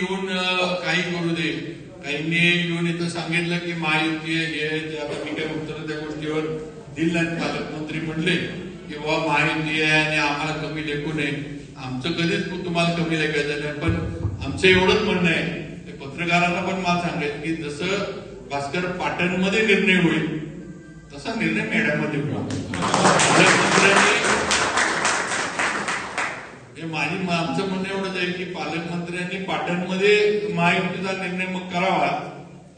येऊन काही करू दे. काहींनी येऊन इथं सांगितलं की महायुती हे मी काही उत्तर त्या गोष्टीवर दिलं नाही पालकमंत्री म्हणले की बाबा महायुती आहे आणि आम्हाला कमी लेखू नये. आमचं कधीच तुम्हाला कमी लेखायचं नाही पण आमचं एवढंच म्हणणं आहे. ते पत्रकारांना पण मला सांगायचं की जसं भास्कर पाटणमध्ये निर्णय होईल तसा निर्णय मेढ्यामध्ये होईल. म्हणजे माझी आमचं म्हणणं एवढंच आहे की पालकमंत्र्यांनी पाटणमध्ये महायुतीचा निर्णय मग करावा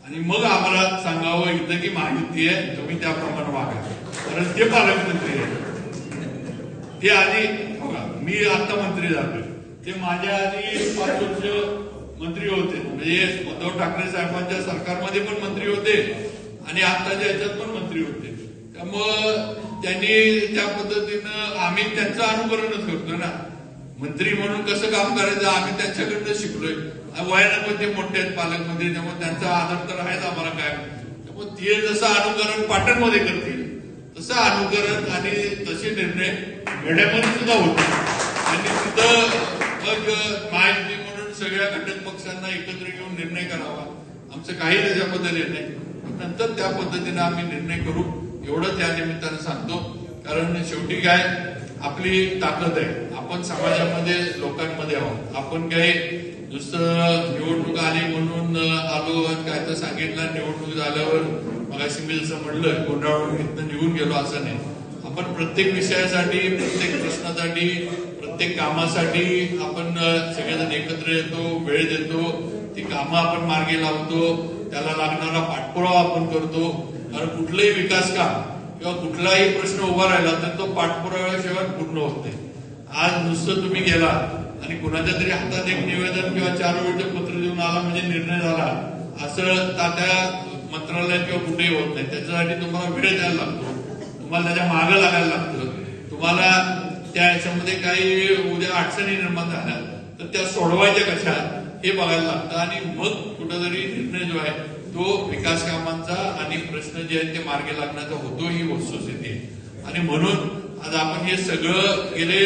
आणि मग आम्हाला सांगावं इथं की महायुती आहे तुम्ही त्याप्रमाणे वागा. कारण ते पालकमंत्री आहे ते आधी बघा मी आता मंत्री झालो ते माझ्या आधी पाच वर्ष मंत्री होते. म्हणजे उद्धव ठाकरे साहेबांच्या सरकारमध्ये पण मंत्री होते आणि आताच्या याच्यात पण मंत्री होते. त्यामुळं त्यांनी त्या पद्धतीनं आम्ही त्यांचं अनुकरणच करतो ना. मंत्री म्हणून कसं काम करायचं? आम्ही त्यांच्याकडनं शिकलोय. वयानं पण ते मोठे आहेत पालकमंत्री त्यामुळे त्यांचा आदर तर आहेच आम्हाला काय. त्यामुळे ते जसं अनुकरण पाटणमध्ये करतील तसं अनुकरण आणि तसे निर्णय घेण्यामध्ये सुद्धा होते आणि तिथं मग महायुती म्हणून सगळ्या घटक पक्षांना एकत्र घेऊन निर्णय करावा. आमचं काही त्याच्याबद्दल येत नाही नंतर त्या पद्धतीने आम्ही निर्णय करू. एवढं त्या निमित्तानं सांगतो. कारण शेवटी काय आपली ताकद आहे. आपण समाजामध्ये लोकांमध्ये आहोत. आपण काही नुसतं निवडणूक आली म्हणून आलो काय तर सांगितलं निवडणूक झाल्यावर मला सिमिलचं जसं म्हणलं गोंधळून इथनं निघून गेलो असं नाही. आपण प्रत्येक विषयासाठी प्रत्येक प्रश्नासाठी प्रत्येक कामासाठी आपण सगळेजण एकत्र येतो वेळ देतो. ती कामं आपण मार्गी लावतो. त्याला लागणारा पाठपुरावा आपण करतो. कारण कुठलंही विकास काम किंवा कुठलाही प्रश्न उभा राहिला तर तो पाठपुराव्याशिवाय पूर्ण होत नाही. आज नुसतं तुम्ही गेला आणि कुणाच्या तरी हातात एक निवेदन किंवा चार वेळचं पत्र देऊन आला म्हणजे निर्णय झाला असं तात्या मंत्रालयात किंवा कुठेही होत नाही. त्याच्यासाठी तुम्हाला वेळ द्यायला लागतो. तुम्हाला त्याच्या मागं लागायला लागतं. तुम्हाला त्या याच्यामध्ये काही उद्या अडचणी निर्माण झाल्या तर त्या सोडवायच्या कशा हे बघायला लागतं. आणि मग कुठंतरी निर्णय जो आहे तो विकास कामांचा आणि प्रश्न जे आहेत ते मार्गी लागण्याचा होतो ही वस्तुस्थिती आणि म्हणून आज आपण हे सगळं गेले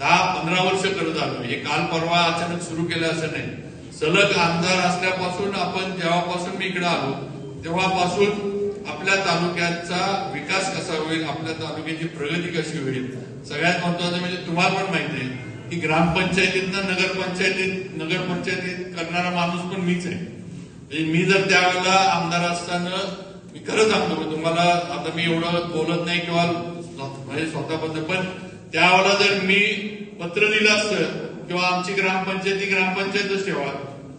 दहा पंधरा वर्ष करत आलो. हे काल परवा अचानक सुरू केलं असं नाही. सलग आमदार असल्यापासून आपण जेव्हापासून मी इकडे आलो तेव्हापासून आपल्या तालुक्याचा विकास कसा होईल आपल्या तालुक्याची प्रगती कशी होईल सगळ्यात महत्वाचं म्हणजे तुम्हाला पण माहिती आहे की ग्रामपंचायतीतनं नगरपंचायतीत नगरपंचायतीत करणारा माणूस पण मीच आहे. म्हणजे मी जर त्यावेळेला आमदार असताना मी खरं सांगतो तुम्हाला आता मी एवढं बोलत नाही किंवा म्हणजे स्वतःबद्दल पण त्यावेळेला जर मी पत्र दिलं असतं किंवा आमची ग्रामपंचायती ग्रामपंचायतच ठेवा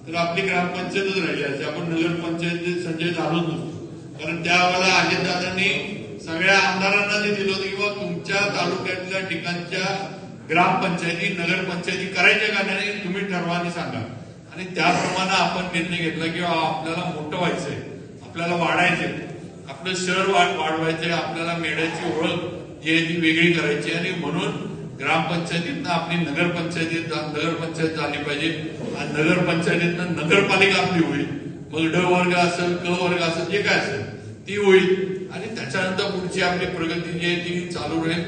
तर आपली ग्रामपंचायतच राहिली असते. आपण नगरपंचायत संजय झालो नसतो. कारण त्यावेळेला अजितदादांनी सगळ्या आमदारांना जे दिलं होतं किंवा तुमच्या तालुक्यातल्या ठिकाणच्या ग्रामपंचायती नगरपंचायती करायच्या का नाही तुम्ही ठरवाने सांगा. आणि त्याप्रमाणे आपण निर्णय घेतला की आपल्याला मोठं व्हायचंय आपल्याला वाढायचंय. आपलं शहर वाढ वाढवायचंय आपल्याला मेढ्याची ओळख जी आहे ती वेगळी करायची आणि म्हणून ग्रामपंचायतीतनं आपली नगरपंचायतीत नगरपंचायत झाली पाहिजे. आणि नगरपंचायतीतनं नगरपालिका आपली होईल. मग ड वर्ग असेल क वर्ग असेल जे काय असेल ती होईल. आणि त्याच्यानंतर पुढची आपली प्रगती जी आहे ती चालू राहील.